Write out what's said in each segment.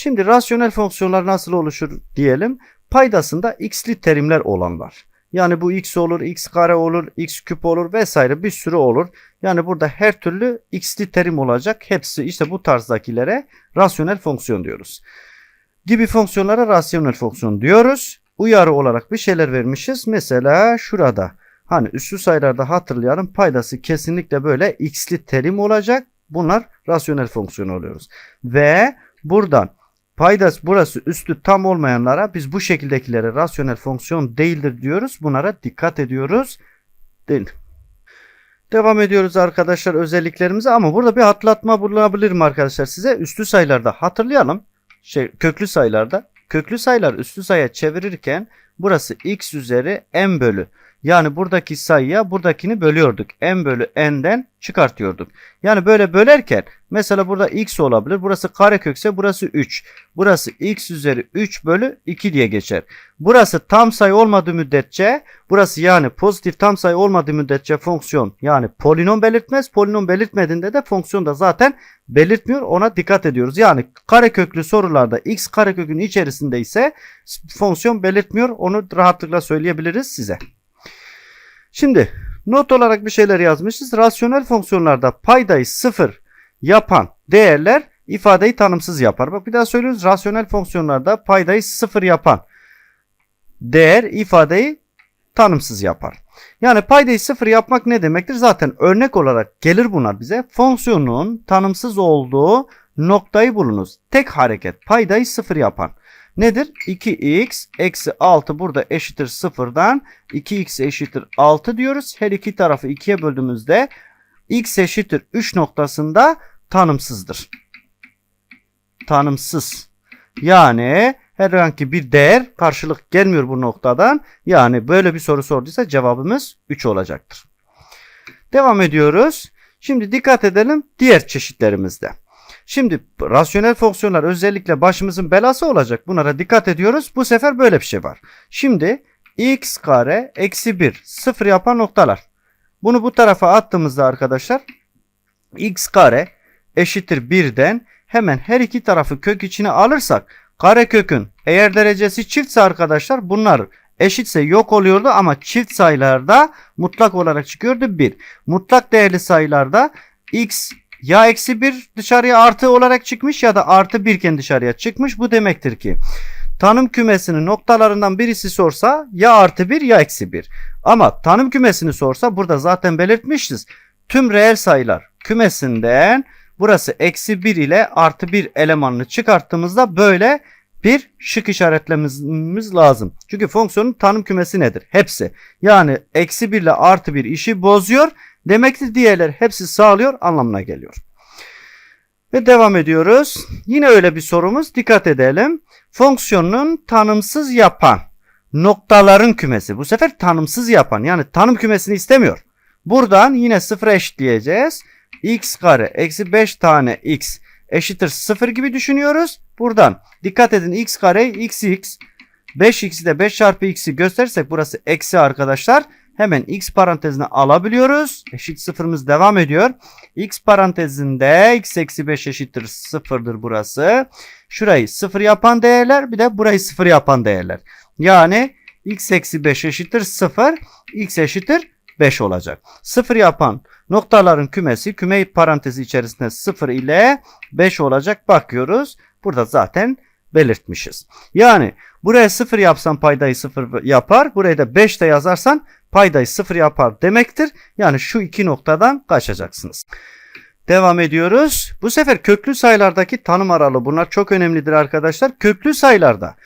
Şimdi rasyonel fonksiyonlar nasıl oluşur diyelim. Paydasında x'li terimler olanlar. Yani bu x olur, x kare olur, x küp olur vesaire bir sürü olur. Yani burada her türlü x'li terim olacak. Hepsi işte bu tarzdakilere rasyonel fonksiyon diyoruz. Gibi fonksiyonlara rasyonel fonksiyon diyoruz. Uyarı olarak bir şeyler vermişiz. Mesela şurada hani üslü sayılarda hatırlayalım paydası kesinlikle böyle x'li terim olacak. Bunlar rasyonel fonksiyon oluyoruz. Ve buradan paydası burası üstü tam olmayanlara biz bu şekildekilere rasyonel fonksiyon değildir diyoruz. Bunlara dikkat ediyoruz. Değil. Devam ediyoruz arkadaşlar özelliklerimize ama burada bir hatırlatma bulunabilir mi arkadaşlar size? Üstü sayılarda hatırlayalım. Şey köklü sayılarda köklü sayılar üstü sayıya çevirirken burası x üzeri n bölü yani buradaki sayıya buradakini bölüyorduk. n bölü n'den çıkartıyorduk. Yani böyle bölerken mesela burada x olabilir. Burası karekökse burası 3. Burası x üzeri 3 bölü 2 diye geçer. Burası tam sayı olmadığı müddetçe burası yani pozitif tam sayı olmadığı müddetçe fonksiyon yani polinom belirtmez. Polinom belirtmediğinde de fonksiyon da zaten belirtmiyor. Ona dikkat ediyoruz. Yani kareköklü sorularda x karekökün içerisinde ise fonksiyon belirtmiyor. Onu rahatlıkla söyleyebiliriz size. Şimdi not olarak bir şeyler yazmışız. Rasyonel fonksiyonlarda paydayı sıfır yapan değerler ifadeyi tanımsız yapar. Bak bir daha söylüyoruz. Rasyonel fonksiyonlarda paydayı sıfır yapan değer ifadeyi tanımsız yapar. Yani paydayı sıfır yapmak ne demektir? Zaten örnek olarak gelir bunlar bize. Fonksiyonun tanımsız olduğu noktayı bulunuz. Tek hareket paydayı sıfır yapan. Nedir? 2x eksi 6 burada eşittir sıfırdan 2x eşittir 6 diyoruz. Her iki tarafı 2'ye böldüğümüzde x eşittir 3 noktasında tanımsızdır. Tanımsız. Yani herhangi bir değer karşılık gelmiyor bu noktadan. Yani böyle bir soru sorduysa cevabımız 3 olacaktır. Devam ediyoruz. Şimdi dikkat edelim diğer çeşitlerimizde. Şimdi rasyonel fonksiyonlar özellikle başımızın belası olacak. Bunlara dikkat ediyoruz. Bu sefer böyle bir şey var. Şimdi x kare eksi 1 sıfır yapan noktalar. Bunu bu tarafa attığımızda arkadaşlar x kare eşittir 1'den hemen her iki tarafı kök içine alırsak kare kökün eğer derecesi çiftse arkadaşlar bunlar eşitse yok oluyordu ama çift sayılarda mutlak olarak çıkıyordu 1. Mutlak değerli sayılarda x ya eksi 1 dışarıya artı olarak çıkmış ya da artı 1 iken dışarıya çıkmış. Bu demektir ki tanım kümesinin noktalarından birisi sorsa ya artı 1 ya eksi 1. Ama tanım kümesini sorsa burada zaten belirtmişiz. Tüm reel sayılar kümesinden burası eksi 1 ile artı 1 elemanını çıkarttığımızda böyle bir şık işaretlememiz lazım. Çünkü fonksiyonun tanım kümesi nedir? Hepsi. Yani eksi 1 ile artı 1 işi bozuyor. Demektir diğerler hepsi sağlıyor anlamına geliyor. Ve devam ediyoruz. Yine öyle bir sorumuz. Dikkat edelim. Fonksiyonun tanımsız yapan noktaların kümesi. Bu sefer tanımsız yapan yani tanım kümesini istemiyor. Buradan yine sıfıra eşitleyeceğiz. x kare eksi 5 tane x eşittir 0 gibi düşünüyoruz. Buradan dikkat edin x kare x x 5x'i de 5 çarpı x'i gösterirsek burası eksi arkadaşlar. Hemen x parantezine alabiliyoruz. Eşit sıfırımız devam ediyor. x parantezinde x eksi 5 eşittir sıfırdır burası. Şurayı sıfır yapan değerler bir de burayı sıfır yapan değerler. Yani x eksi 5 eşittir sıfır. x eşittir 5 olacak. Sıfır yapan noktaların kümesi küme parantezi içerisinde 0 ile 5 olacak. Bakıyoruz. Burada zaten belirtmişiz. Yani buraya 0 yapsan paydayı 0 yapar. Buraya da 5 de yazarsan paydayı 0 yapar demektir. Yani şu iki noktadan kaçacaksınız. Devam ediyoruz. Bu sefer köklü sayılardaki tanım aralığı bunlar çok önemlidir arkadaşlar. Köklü sayılarda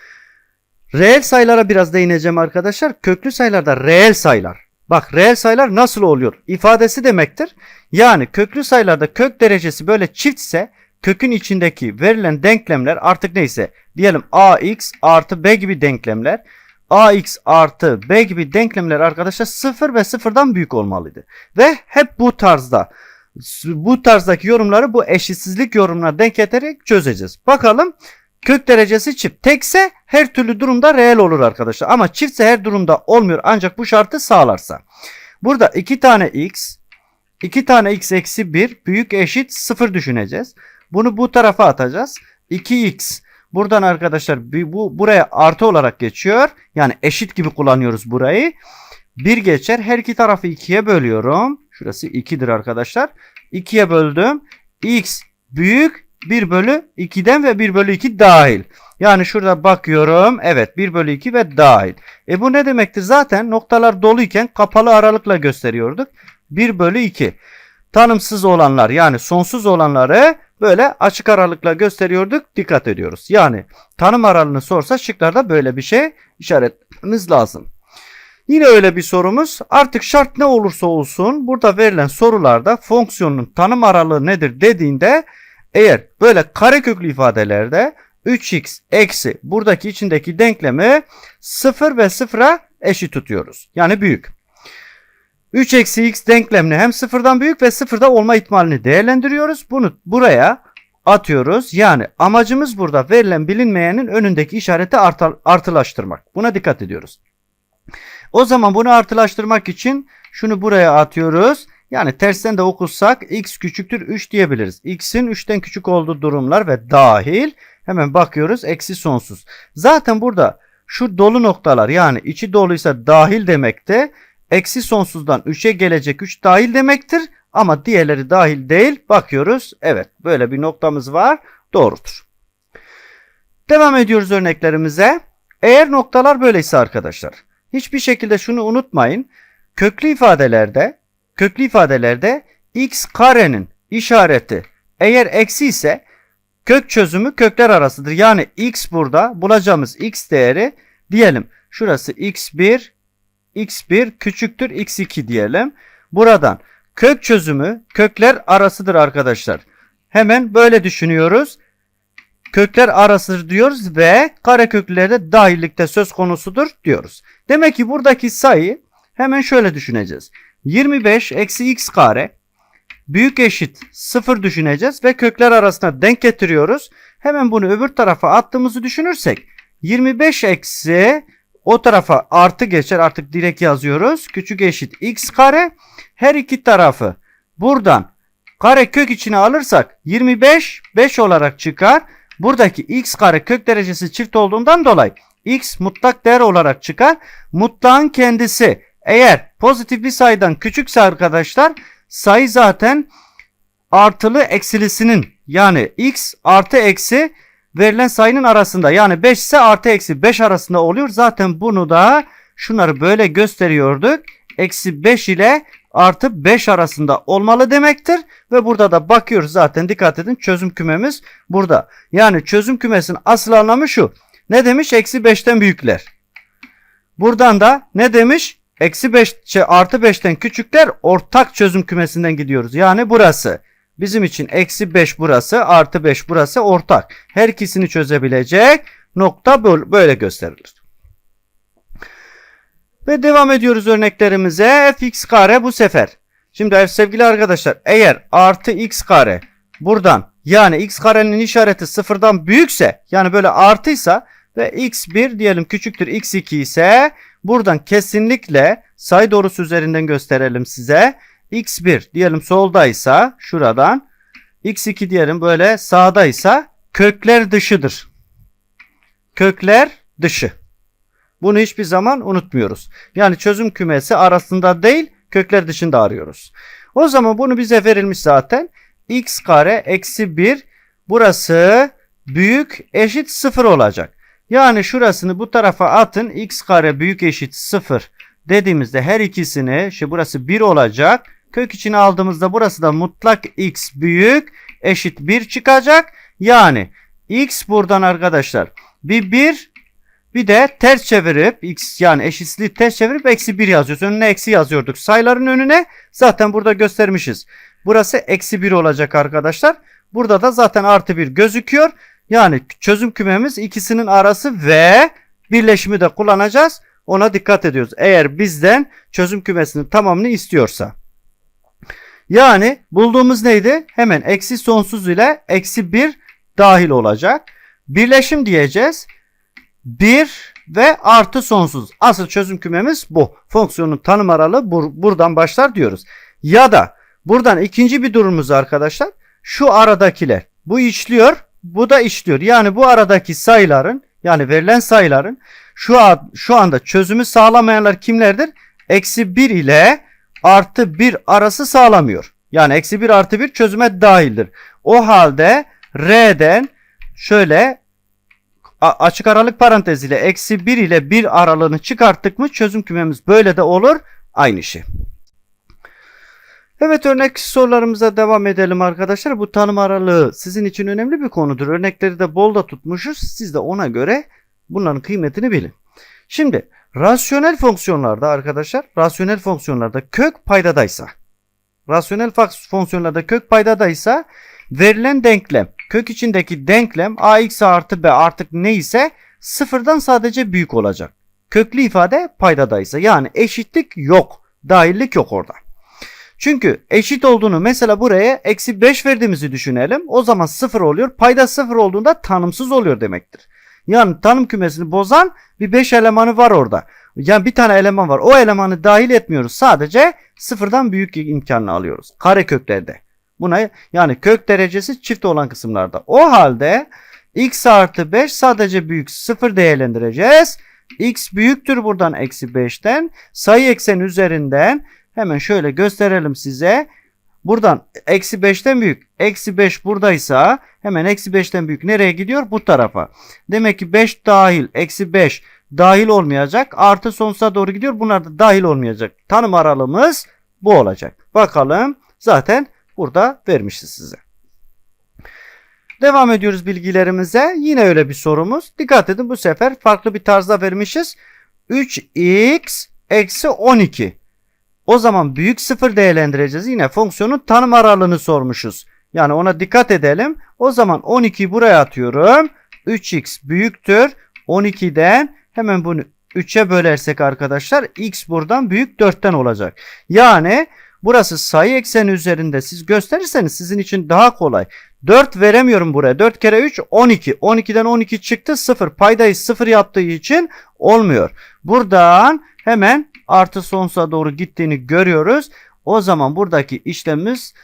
reel sayılara biraz değineceğim arkadaşlar. Köklü sayılarda reel sayılar. Bak reel sayılar nasıl oluyor? İfadesi demektir. Yani köklü sayılarda kök derecesi böyle çiftse kökün içindeki verilen denklemler artık neyse diyelim ax artı b gibi denklemler ax artı b gibi denklemler arkadaşlar 0 ve sıfırdan büyük olmalıydı. Ve hep bu tarzda bu tarzdaki yorumları bu eşitsizlik yorumuna denk getirerek çözeceğiz. Bakalım kök derecesi çift. Tekse her türlü durumda reel olur arkadaşlar. Ama çiftse her durumda olmuyor ancak bu şartı sağlarsa. Burada 2 tane x 2 tane x eksi 1 büyük eşit 0 düşüneceğiz. Bunu bu tarafa atacağız. 2x Buradan arkadaşlar bu buraya artı olarak geçiyor. Yani eşit gibi kullanıyoruz burayı. 1 geçer. Her iki tarafı 2'ye bölüyorum. Şurası 2'dir arkadaşlar. 2'ye böldüm. X büyük 1 bölü 2'den ve 1 bölü 2 dahil. Yani şurada bakıyorum. Evet 1 bölü 2 ve dahil. E bu ne demektir? Zaten noktalar doluyken kapalı aralıkla gösteriyorduk. 1 bölü 2. Tanımsız olanlar yani sonsuz olanları böyle açık aralıkla gösteriyorduk. Dikkat ediyoruz. Yani tanım aralığını sorsa şıklarda böyle bir şey işaretimiz lazım. Yine öyle bir sorumuz. Artık şart ne olursa olsun burada verilen sorularda fonksiyonun tanım aralığı nedir dediğinde eğer böyle kareköklü ifadelerde 3x eksi buradaki içindeki denklemi 0 ve 0'a eşit tutuyoruz. Yani büyük. 3 eksi x denklemini hem sıfırdan büyük ve sıfırda olma ihtimalini değerlendiriyoruz. Bunu buraya atıyoruz. Yani amacımız burada verilen bilinmeyenin önündeki işareti artı- artılaştırmak. Buna dikkat ediyoruz. O zaman bunu artılaştırmak için şunu buraya atıyoruz. Yani tersten de okursak x küçüktür 3 diyebiliriz. x'in 3'ten küçük olduğu durumlar ve dahil hemen bakıyoruz eksi sonsuz. Zaten burada şu dolu noktalar yani içi doluysa dahil demekte. Eksi sonsuzdan 3'e gelecek 3 dahil demektir. Ama diğerleri dahil değil. Bakıyoruz. Evet böyle bir noktamız var. Doğrudur. Devam ediyoruz örneklerimize. Eğer noktalar böyleyse arkadaşlar. Hiçbir şekilde şunu unutmayın. Köklü ifadelerde köklü ifadelerde x karenin işareti eğer eksi ise kök çözümü kökler arasıdır. Yani x burada bulacağımız x değeri diyelim. Şurası x1 x1 küçüktür x2 diyelim. Buradan kök çözümü kökler arasıdır arkadaşlar. Hemen böyle düşünüyoruz. Kökler arasıdır diyoruz ve kareköklerde dahillikte söz konusudur diyoruz. Demek ki buradaki sayı hemen şöyle düşüneceğiz. 25 eksi x kare büyük eşit 0 düşüneceğiz ve kökler arasına denk getiriyoruz. Hemen bunu öbür tarafa attığımızı düşünürsek 25 eksi o tarafa artı geçer artık direkt yazıyoruz. Küçük eşit x kare. Her iki tarafı buradan kare kök içine alırsak 25 5 olarak çıkar. Buradaki x kare kök derecesi çift olduğundan dolayı x mutlak değer olarak çıkar. Mutlağın kendisi eğer pozitif bir sayıdan küçükse arkadaşlar sayı zaten artılı eksilisinin yani x artı eksi verilen sayının arasında yani 5 ise artı eksi 5 arasında oluyor. Zaten bunu da şunları böyle gösteriyorduk. Eksi 5 ile artı 5 arasında olmalı demektir. Ve burada da bakıyoruz zaten dikkat edin çözüm kümemiz burada. Yani çözüm kümesinin asıl anlamı şu. Ne demiş? Eksi 5'ten büyükler. Buradan da ne demiş? Eksi 5 şey, artı 5'ten küçükler ortak çözüm kümesinden gidiyoruz. Yani burası. Bizim için eksi 5 burası artı 5 burası ortak. Her ikisini çözebilecek nokta böyle gösterilir. Ve devam ediyoruz örneklerimize. fx kare bu sefer. Şimdi sevgili arkadaşlar eğer artı x kare buradan yani x karenin işareti sıfırdan büyükse yani böyle artıysa ve x1 diyelim küçüktür x2 ise buradan kesinlikle sayı doğrusu üzerinden gösterelim size. X1 diyelim soldaysa şuradan x2 diyelim böyle sağdaysa kökler dışıdır. Kökler dışı. Bunu hiçbir zaman unutmuyoruz. Yani çözüm kümesi arasında değil kökler dışında arıyoruz. O zaman bunu bize verilmiş zaten. x kare eksi 1 burası büyük eşit 0 olacak. Yani şurasını bu tarafa atın x kare büyük eşit 0 dediğimizde her ikisini işte burası 1 olacak. Kök içine aldığımızda burası da mutlak x büyük eşit 1 çıkacak. Yani x buradan arkadaşlar bir 1 bir de ters çevirip x yani eşitsizliği ters çevirip eksi 1 yazıyoruz. Önüne eksi yazıyorduk. Sayıların önüne zaten burada göstermişiz. Burası eksi 1 olacak arkadaşlar. Burada da zaten artı 1 gözüküyor. Yani çözüm kümemiz ikisinin arası ve birleşimi de kullanacağız. Ona dikkat ediyoruz. Eğer bizden çözüm kümesinin tamamını istiyorsa. Yani bulduğumuz neydi? Hemen eksi sonsuz ile eksi 1 dahil olacak. Birleşim diyeceğiz. 1 ve artı sonsuz. Asıl çözüm kümemiz bu. Fonksiyonun tanım aralığı bur buradan başlar diyoruz. Ya da buradan ikinci bir durumumuz arkadaşlar. Şu aradakiler. Bu işliyor. bu da işliyor. Yani bu aradaki sayıların yani verilen sayıların şu an, şu anda çözümü sağlamayanlar kimlerdir? Eksi 1 ile artı 1 arası sağlamıyor. Yani eksi 1 artı 1 çözüme dahildir. O halde R'den şöyle açık aralık parantez ile eksi 1 ile 1 aralığını çıkarttık mı çözüm kümemiz böyle de olur. Aynı şey. Evet örnek sorularımıza devam edelim arkadaşlar. Bu tanım aralığı sizin için önemli bir konudur. Örnekleri de bol da tutmuşuz. Siz de ona göre bunların kıymetini bilin. Şimdi rasyonel fonksiyonlarda arkadaşlar rasyonel fonksiyonlarda kök paydadaysa rasyonel fonksiyonlarda kök paydadaysa verilen denklem kök içindeki denklem ax artı b artık neyse sıfırdan sadece büyük olacak. Köklü ifade paydadaysa yani eşitlik yok. Dahillik yok orada. Çünkü eşit olduğunu mesela buraya eksi 5 verdiğimizi düşünelim. O zaman 0 oluyor. Payda 0 olduğunda tanımsız oluyor demektir. Yani tanım kümesini bozan bir 5 elemanı var orada. Yani bir tane eleman var. O elemanı dahil etmiyoruz. Sadece sıfırdan büyük imkanını alıyoruz. Kare köklerde. Buna yani kök derecesi çift olan kısımlarda. O halde x artı 5 sadece büyük 0 değerlendireceğiz. x büyüktür buradan eksi 5'ten. Sayı ekseni üzerinden hemen şöyle gösterelim size. Buradan eksi 5'ten büyük. Eksi 5 buradaysa hemen eksi 5'ten büyük nereye gidiyor? Bu tarafa. Demek ki 5 dahil. Eksi 5 dahil olmayacak. Artı sonsuza doğru gidiyor. Bunlar da dahil olmayacak. Tanım aralığımız bu olacak. Bakalım. Zaten burada vermişiz size. Devam ediyoruz bilgilerimize. Yine öyle bir sorumuz. Dikkat edin bu sefer farklı bir tarzda vermişiz. 3x eksi 12. O zaman büyük sıfır değerlendireceğiz. Yine fonksiyonun tanım aralığını sormuşuz. Yani ona dikkat edelim. O zaman 12'yi buraya atıyorum. 3x büyüktür. 12'den hemen bunu 3'e bölersek arkadaşlar x buradan büyük 4'ten olacak. Yani burası sayı ekseni üzerinde siz gösterirseniz sizin için daha kolay. 4 veremiyorum buraya. 4 kere 3 12. 12'den 12 çıktı 0. Paydayı 0 yaptığı için olmuyor. Buradan hemen artı sonsuza doğru gittiğini görüyoruz. O zaman buradaki işlemimiz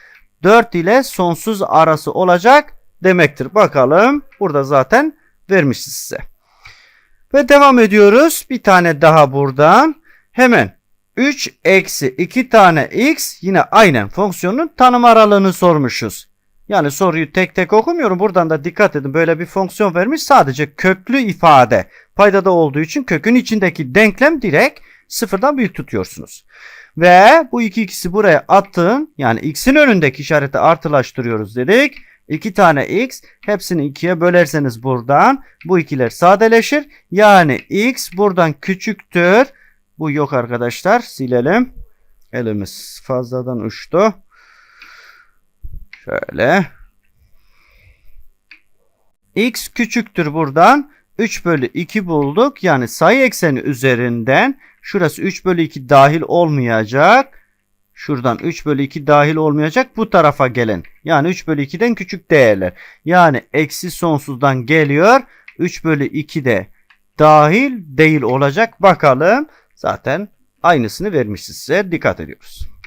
4 ile sonsuz arası olacak demektir. Bakalım burada zaten vermişiz size. Ve devam ediyoruz. Bir tane daha buradan. Hemen 3 eksi 2 tane x yine aynen fonksiyonun tanım aralığını sormuşuz. Yani soruyu tek tek okumuyorum. Buradan da dikkat edin. Böyle bir fonksiyon vermiş. Sadece köklü ifade paydada olduğu için kökün içindeki denklem direkt sıfırdan büyük tutuyorsunuz. Ve bu iki ikisi buraya attın. Yani x'in önündeki işareti artılaştırıyoruz dedik. 2 tane x hepsini ikiye bölerseniz buradan bu ikiler sadeleşir. Yani x buradan küçüktür. Bu yok arkadaşlar. Silelim. Elimiz fazladan uçtu. Şöyle. x küçüktür buradan. 3 bölü 2 bulduk. Yani sayı ekseni üzerinden şurası 3 bölü 2 dahil olmayacak. Şuradan 3 bölü 2 dahil olmayacak. Bu tarafa gelen. Yani 3 bölü 2'den küçük değerler. Yani eksi sonsuzdan geliyor. 3 bölü 2 de dahil değil olacak. Bakalım. Zaten aynısını vermiş size. Dikkat ediyoruz.